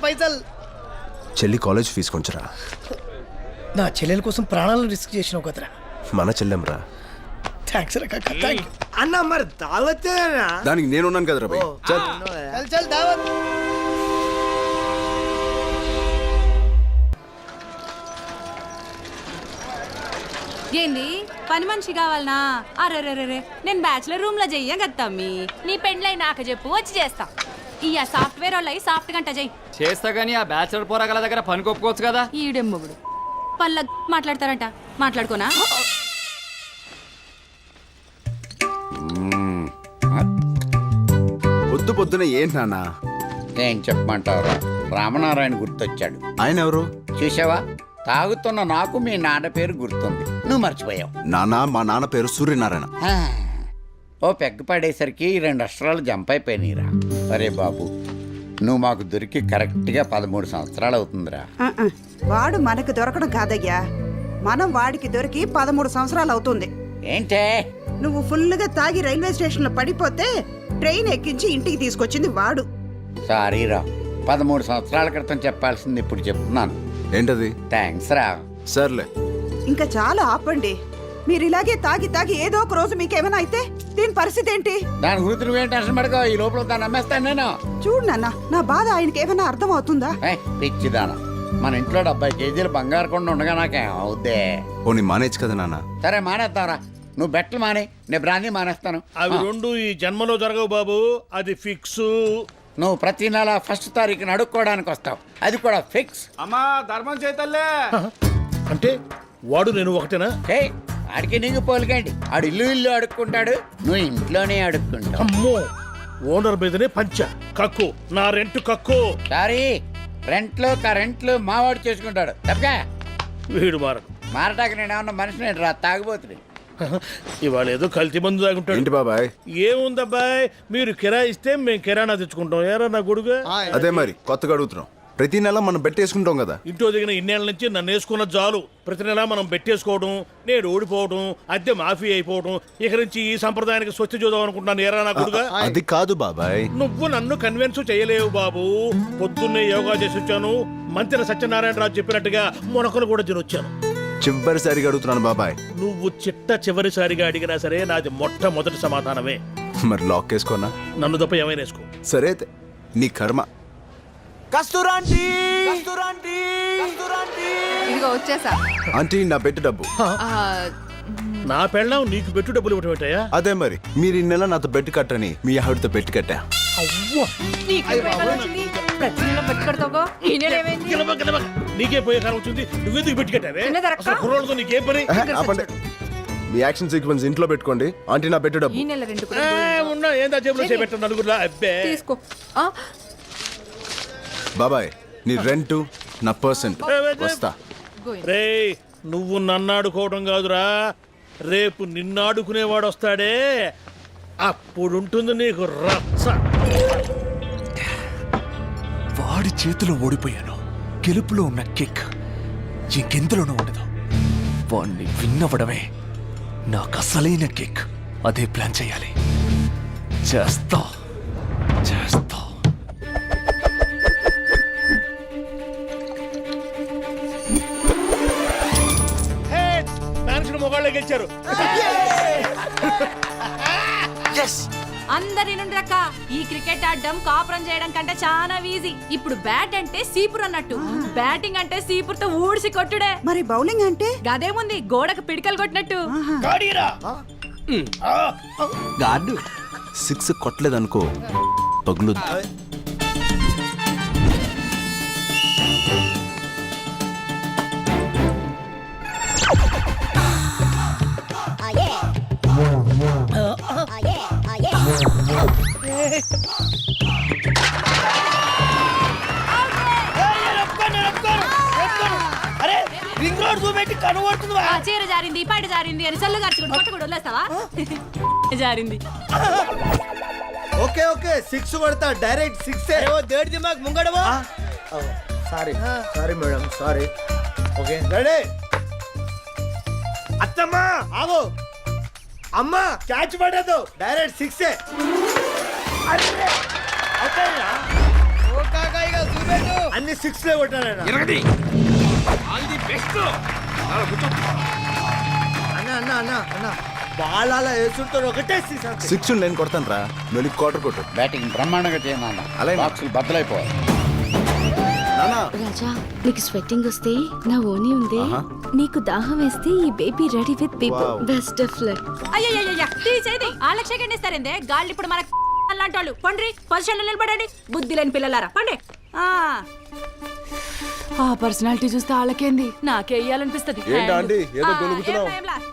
పైసల్. చెల్లి college fee కొంచెరా? నా చెల్లెల కోసం ప్రాణాలను రిస్క్ చేసినావు కదరా. మన చెల్లెంరా థ్యాంక్స్ రా కాకా థ్యాంక్ అన్న మరి దావత్తేనా దానికి నేనున్నాను కదరా భయ్ చల్. చల్ చల్ దావత్. ఏంది? పని మనిషి కావాలనా? అరే నేను బ్యాచులర్ రూమ్లో చెయ్యం కదా తమ్మి నీ పెండ్లై నాకు చెప్పు వచ్చి చేస్తా. ఇయ్య సాఫ్ట్వేర్ వాళ్ళు సాఫ్ట్ గంట చెయ్యి చేస్తా గానీ ఆ బ్యాచులర్ పోరాగల దగ్గర పని కొప్పుకోవచ్చు కదా? ఈడెమ్మగుడు పళ్ళ మాట్లాడతారంట. మాట్లాడుకోనా? పొద్దు పొద్దున ఏంటి నాన్న? ఏం చెప్పమంటావురా? రామనారాయణ గుర్తొచ్చాడు. ఆయన ఎవరు? చూసావా తాగుతున్న నాకు మీ నాన్న పేరు గుర్తుంది. నువ్వు మర్చిపోయావు. నాన్న మా నాన్న పేరు సూర్యనారాయణ. ఓ పెగ్గ పడేసరికి ఈ రెండు అక్షరాలు జంప్ అయిపోయినాయిరా. అరే బాబు నువ్వు మాకు దొరికి కరెక్ట్గా పదమూడు సంవత్సరాలు అవుతుందిరా. వాడు మనకు దొరకడం కాదయ్యా. మనం వాడికి దొరికి పదమూడు సంవత్సరాలు అవుతుంది. ఏంటే? నువ్వు ఫుల్గా తాగి రైల్వే స్టేషన్లో పడిపోతే ట్రైన్ ఎక్కించి ఇంటికి తీసుకొచ్చింది వాడు. సారీరా పదమూడు సంవత్సరాల క్రితం చెప్పాల్సింది ఇప్పుడు చెప్తున్నాను. ఏంటది? థ్యాంక్స్ రా. సర్లే. ఇంకా చాలా ఆపండి. మీరు ఇలాగే తాగి తాగి ఏదో ఒక రోజు మీకేమైనా అయితే దీని పరిస్థితి ఏంటి? దాని గురించి నువ్వేం టెన్షన్ పడుకో. ఈ లోపల దాన్ని నమ్మేస్తాను నేను. చూడు నాన్న నా బాధ ఆయనకి ఏమైనా అర్థం అవుతుందా ఏయ్, పిచ్చిదానా మన ఇంట్లో డెబ్బై కేజీలు బంగారు కొండ ఉండగా నాకేం అవుద్దే. పోనీ మానేచ్చు కదా నాన్న. సరే మానేద్దాంరా నువ్వు బెట్లు మానే నేను బ్రాందీ మానేస్తాను. అవి రెండు ఈ జన్మలో జరగవు బాబు. అది ఫిక్స్. నువ్వు ప్రతి నెల ఫస్ట్ తారీఖున అడుక్కోవడానికి వస్తావు. అది కూడా ఫిక్స్. అమ్మా ధర్మం చేతల్లే. అంటే వాడు నేను ఒకటేనా? హే ఆడికి నీకు పోలికేంటి ఆడు ఇల్లు ఇల్లు అడుక్కుంటాడు నువ్వు ఇంట్లోనే అడుక్కుంటావు అమ్మో ఓనర్ మీదనే పంచ. కక్కు నా రెంట్ కక్కు. సారీ రెంట్లు కరెంట్లు మావాడు చేసుకుంటాడు. తప్పగా వీడు మారడు. మారటానికి నేను ఏమన్నా మనిషిని రా తాగిపోతుంది ఇవాళ ఏదో కల్తీ మందు తాగుంటాడు. ఏంటి బాబాయ్? ఏముందబ్బాయ్? మీరు కిరాయి ఇస్తే మేము కిరాణా తెచ్చుకుంటాం. ఏరా నా కొడుకు అదే మరి కొత్తగా అడుగుతున్నాం. ప్రతి నెల మనం బెట్టేసుకుంటాం కదా. ఇంట్లో దిగిన ఇన్నేళ్ళ నుంచి నన్ను వేసుకున్న జాలు. ప్రతి నెలా మనం పెట్టేసుకోవడం నేను ఓడిపోవడం అద్దె మాఫీ అయిపోవడం ఇక నుంచి ఈ సంప్రదాయానికి స్వస్తి చూద్దాం అనుకుంటున్నాను. ఏరా నా కొడుగా అది కాదు బాబాయ్. నువ్వు నన్ను కన్విన్స్ చేయలేవు బాబు. పొద్దున్నే యోగా చేసి వచ్చాను. మంత్రి సత్యనారాయణ రాజు చెప్పినట్టుగా మొనకలు కూడా తినొచ్చాను. చివరిసారిగా అడుగుతున్నాను బాబాయ్. నువ్వు చిట్ట చివరిసారిగా అడిగినా సరే నాది మొట్టమొదటి సమాధానమే. మరి లాక్ వేసుకోనా? నన్ను తప్ప ఏమైనా వేసుకో. సరే నీ కర్మ. ఇదిగో వచ్చేసా. ఆంటీ నా బెట్టు డబ్బు. నా పెళ్ళం నీకు పెట్టు డబ్బులు ఇవ్వటం ఏంటయ్యా? అదే మరి. మీరు ఈ నెల నాతో బెట్టు కట్టని మీ ఆవిడతో బెట్టు కట్టా. ప్రతి నెల పెట్టుకడతావు ఈ నెల ఏమైంది? గిలబ, గిలబ. నీకే పోయే కాలం వచ్చింది. నువ్వెందుకు పెట్టుకెట్టావే చిన్న దొరక్క? అసలు కుర్రోళ్ళతో నీకేం పని? ఆహా, ఆపండి. మీ యాక్షన్ సీక్వెన్స్ ఇంట్లో పెట్టుకోండి. ఆంటీ నా బెట్టు డబ్బు. ఈ నెల రెండు ఏ, ఉన్నా ఏందా జేబులో చేపెట్ట నలుగురులా? అబ్బే. తీసుకో. ఆ, బాబాయ్ నీ రెంట్ నా పర్సెంట్. వస్తా. రే నువ్వు నన్ను ఆడుకోవడం కాదురా. రేపు నిన్నాడుకునేవాడు వస్తాడే అప్పుడుంటుంది నీకు రచ్చ. వాడి చేతిలో ఓడిపోయాను. గెలుపులో ఉన్న కిక్ ఇంకెందులోనూ ఉండదు. వాణ్ణి విన్నవడమే నాకు అసలైన కిక్. అదే ప్లాన్ చేయాలి. చేస్తా. చేస్తా. మొగాళ్ళే గెలిచారు అందరి నుండి రక్క ఈ క్రికెట్ ఆడడం కాపురం చేయడం కంటే చాలా ఈజీ ఇప్పుడు బ్యాట్ అంటే సీపురు అన్నట్టు. బ్యాటింగ్ అంటే సీపురుతో ఊడిసి కొట్టుడే. మరి బౌలింగ్ అంటే? గదేముంది గోడకు పిడికలు కొట్టినట్టు. గాడు సిక్స్ కొట్టలేదనుకో పగులు ఆ చీర జారింది పైట జారింది అని సల్లు గార్చుకుని కొట్ట కూడా వదిలేస్తావా? జారింది. Okay okay. సిక్స్ కొడతా డైరెక్ట్ సిక్స్ దేడి దిమాగ్ ముంగడవా? Sorry sorry madam sorry. Okay. Ready. అత్తమ్మా! ఆగో. అమ్మా క్యాచ్ పడదు. డైరెక్ట్ సిక్స్ ఓ కాకా ఇక అన్ని సిక్స్ లే కొట్టానన్నా అన్న అన్న అన్న అన్న. బాల్ అలా వేస్తుంటారు ఒకటే సిక్స్ నేను కొడతాను రా నువ్వు క్వార్టర్ కొట్టు. బ్యాటింగ్ బ్రహ్మాండంగా చేయమన్నా అలాగే. బాక్సులు బద్దలైపోవాలి రాజా నీకు స్వెట్టింగ్ వస్తే నా ఓని ఉంది. నీకు దాహం వేస్తే ఈ baby ready with people best of luck అయ్యయ్యయ్య తీసేది. సెకండ్ ఇస్తారేందే? గాళ్ళు ఇప్పుడు మన అలాంటి వాళ్ళు పండ్రి పొజిషన్లో నిలబడండి. బుద్ధి లేని పిల్లలారా. పండి. ఆ పర్సనాలిటీ చూస్తే వాళ్ళకేంది నాకే వేయాలనిపిస్తుంది ఏంటా? ఏదో ఆ,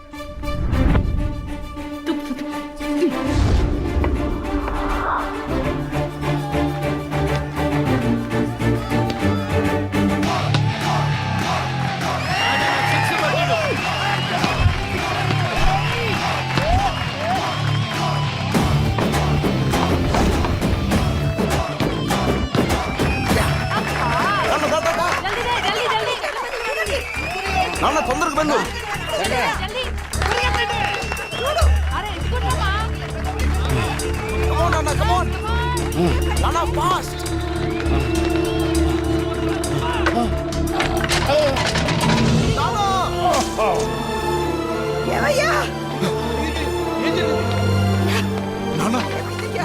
ఏమయ్యా?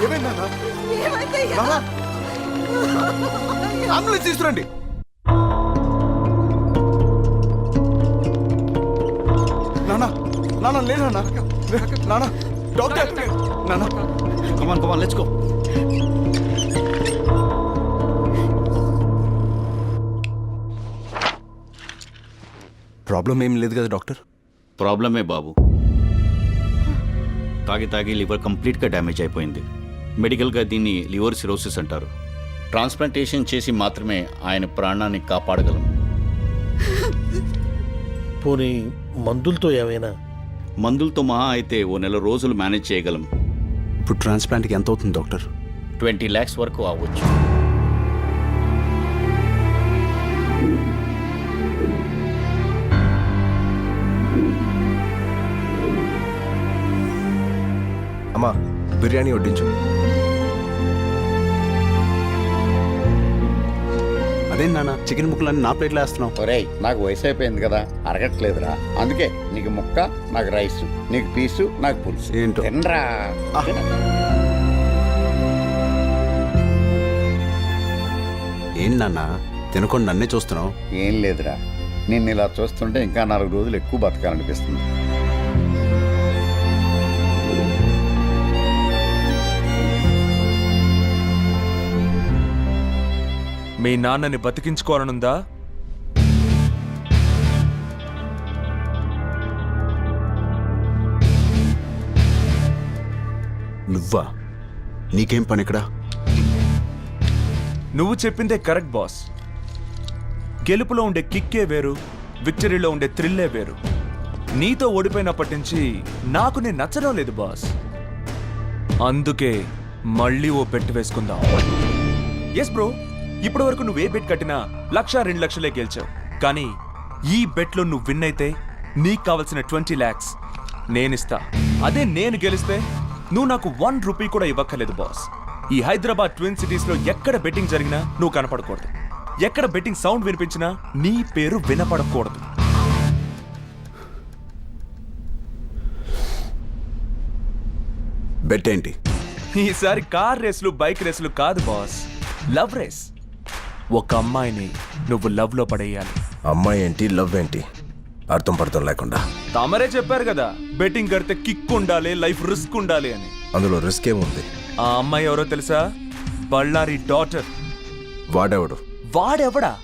ఏమైంది నాన్న అంబులెన్స్ తీసుకురండి. నాన్న లేనా నాన్న. డాక్టర్ నాన్న come on come on let's go problem ఏం లేదు కదా డాక్టర్ ప్రాబ్లమే బాబు. తాగి తాగి లివర్ కంప్లీట్గా డ్యామేజ్ అయిపోయింది. మెడికల్గా దీన్ని లివర్ సిరోసిస్ అంటారు. ట్రాన్స్ప్లాంటేషన్ చేసి మాత్రమే ఆయన ప్రాణాన్ని కాపాడగలం. పోనీ మందులతో ఏమైనా మందులతో మహా అయితే ఓ నెల రోజులు మేనేజ్ చేయగలం. ఇప్పుడు ట్రాన్స్ప్లాంట్కి ఎంత అవుతుంది డాక్టర్? ట్వంటీ ల్యాక్స్ వరకు అవ్వచ్చు. అమ్మా బిర్యానీ వడ్డించు. అదే నాన్న? చికెన్ ముక్కలన్నీ నా ప్లేట్లో వేస్తున్నావు. ఒరేయ్ నాకు వయసు అయిపోయింది కదా అరగట్లేదురా. అందుకే నీకు ముక్క నాకు రైస్ నీకు పీసు నాకు పులుసు. ఏంటో. తినరా. తిన. ఏం నాన్న? తినకుండా నన్నే చూస్తున్నావు? ఏం లేదురా. నిన్ను ఇలా చూస్తుంటే ఇంకా నాలుగు రోజులు ఎక్కువ బతకాలనిపిస్తుంది. మీ నాన్నని బతికించుకోవాలనుందా? నువ్వా? నీకేం పని ఇక్కడ నువ్వు చెప్పిందే కరెక్ట్ బాస్. గెలుపులో ఉండే కిక్కే వేరు విక్టరీలో ఉండే థ్రిల్లే వేరు. నీతో ఓడిపోయినప్పటి నుంచి నాకు నేను నచ్చడం లేదు బాస్. అందుకే మళ్ళీ ఓ బెట్ వేసుకుందాం. ఎస్ బ్రో ఇప్పటి వరకు నువ్వు ఏ బెట్ కట్టినా లక్ష రెండు లక్షలే గెలిచావు. కానీ ఈ బెట్లో నువ్వు విన్ అయితే నీకు కావలసిన ట్వంటీ ల్యాక్స్ నేనిస్తా. అదే నేను గెలిస్తే నువ్వు నాకు వన్ రూపీ కూడా ఇవ్వక్కర్లేదు బాస్. ఈ హైదరాబాద్ ట్విన్ సిటీస్లో ఎక్కడ బెట్టింగ్ జరిగినా నువ్వు కనపడకూడదు. ఎక్కడ బెట్టింగ్ సౌండ్ వినిపించినా నీ పేరు వినపడకూడదు. బెట్ ఏంటి ఈసారి కార్ రేసులు బైక్ రేసులు కాదు బాస్. Love race. ఒక అమ్మాయిని నువ్వు లవ్లో పడేయాలి. అమ్మాయి ఏంటి లవ్ ఏంటి? అర్థం పడతాం లేకుండా. తమరే చెప్పారు కదా బెట్టింగ్ కడితే కిక్ ఉండాలి లైఫ్ రిస్క్ ఉండాలి అని. అందులో రిస్క్ ఏముంది ఆ అమ్మాయి ఎవరో తెలుసా? బళ్ళారి డాటర్ వాడెవడు? వాడెవడా?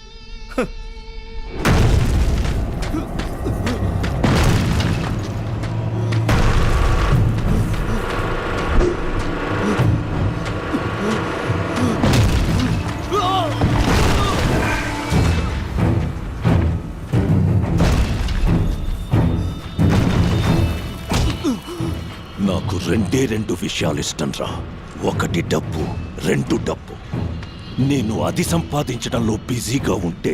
రెండే రెండు విషయాలు ఇష్టం రా ఒకటి డబ్బు రెండు డబ్బు. నేను అది సంపాదించడంలో బిజీగా ఉంటే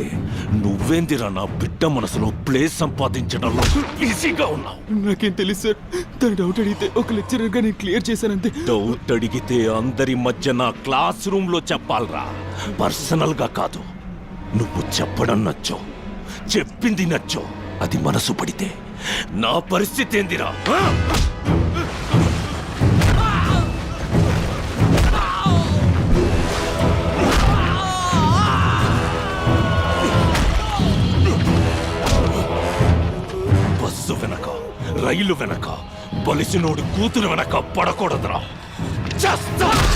నువ్వేందిరా నా బిడ్డ మనసులో ప్లేస్ సంపాదించడంలో బిజీగా ఉన్నావు? నాకేం తెలుసు సార్. తన డౌట్ అడిగితే ఒక లెక్చరర్గా నేను క్లియర్ చేశానంతే. డౌట్ అడిగితే అందరి మధ్య నా క్లాస్ రూమ్లో చెప్పాలరా. పర్సనల్గా కాదు. నువ్వు చెప్పడం నచ్చో చెప్పింది నచ్చో అది మనసు పడితే నా పరిస్థితి ఏందిరా? రైలు వెనక బలిసినోడు కూతురు వెనక పడకూడదురా. చేస్తా!